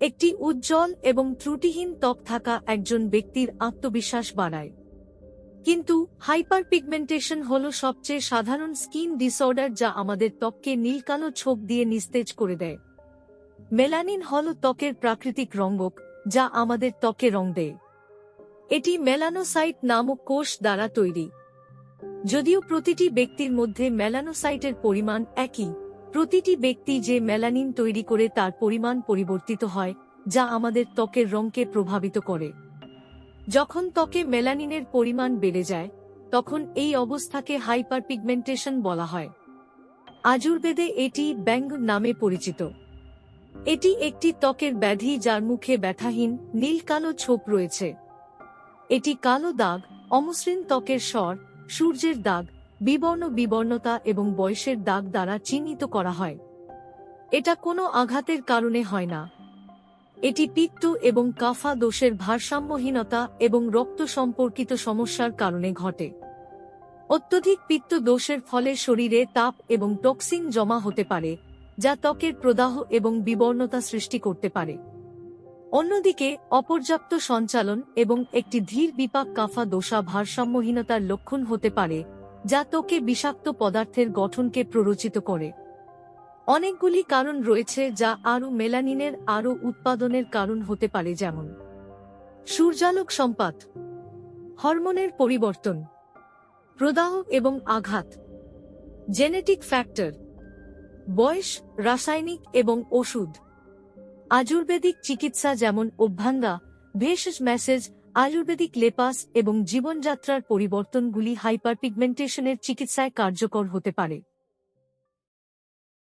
একটি উজ্জ্বল এবং ত্রুটিহীন ত্বক থাকা একজন ব্যক্তির আত্মবিশ্বাস বাড়ায়। কিন্তু হাইপারপিগমেন্টেশন হল সবচেয়ে সাধারণ স্কিন ডিসঅর্ডার যা আমাদের ত্বককে নীলকালো ছোপ দিয়ে নিস্তেজ করে দেয়। মেলানিন হল ত্বকের প্রাকৃতিক রঙ্গক, যা আমাদের ত্বকে রং দেয়। এটি মেলানোসাইট নামক কোষ দ্বারা তৈরি। যদিও প্রতিটি ব্যক্তির মধ্যে মেলানোসাইটের পরিমাণ একই প্রতিটি ব্যক্তি যে মেলানিন তৈরি করে তার পরিমাণ পরিবর্তিত হয়, যা আমাদের ত্বকের রঙকে প্রভাবিত করে। যখন ত্বকে মেলানিনের পরিমাণ বেড়ে যায়, তখন এই অবস্থাকে হাইপারপিগমেন্টেশন বলা হয়। আজুর্বেদে এটি ব্যাঙ্গ নামে পরিচিত। এটি একটি ত্বকের ব্যাধি যার মুখে ব্যথাহীন, নীল কালো ছোপ রয়েছে। এটি কালো দাগ, অমসৃণ ত্বকের স্বর, সূর্যের দাগ বিবর্ণ বিবর্ণতা এবং বয়সের দাগ দ্বারা চিহ্নিত করা হয়। এটা কোনো আঘাতের কারণে হয় না। এটি পিত্ত এবং কাফা দোষের ভারসাম্যহীনতা এবং রক্ত সম্পর্কিত সমস্যার কারণে ঘটে। অত্যধিক পিত্ত দোষের ফলে শরীরে তাপ এবং টক্সিন জমা হতে পারে, যা ত্বকের প্রদাহ এবং বিবর্ণতা সৃষ্টি করতে পারে। অন্যদিকে, অপর্যাপ্ত সঞ্চালন এবং একটি ধীর বিপাক কাফা দোষা ভারসাম্যহীনতার লক্ষণ হতে পারে যা তোকে বিষাক্ত পদার্থের গঠনকে প্ররোচিত করে। অনেকগুলি কারণ রয়েছে যা আরও মেলানিনের, আরও উৎপাদনের কারণ হতে পারে যেমন সূর্যালোক সম্পাত, হরমোনের পরিবর্তন, প্রদাহ এবং আঘাত, জেনেটিক ফ্যাক্টর, বয়স, রাসায়নিক এবং ওষুধ, আয়ুর্বেদিক চিকিৎসা যেমন অভ্যাঙ্গা, ভেষজ মেসেজ আয়ুর্বেদিক লেপাস এবং জীবনযাত্রার পরিবর্তনগুলি হাইপারপিগমেন্টেশনের চিকিৎসায় কার্যকর হতে পারে।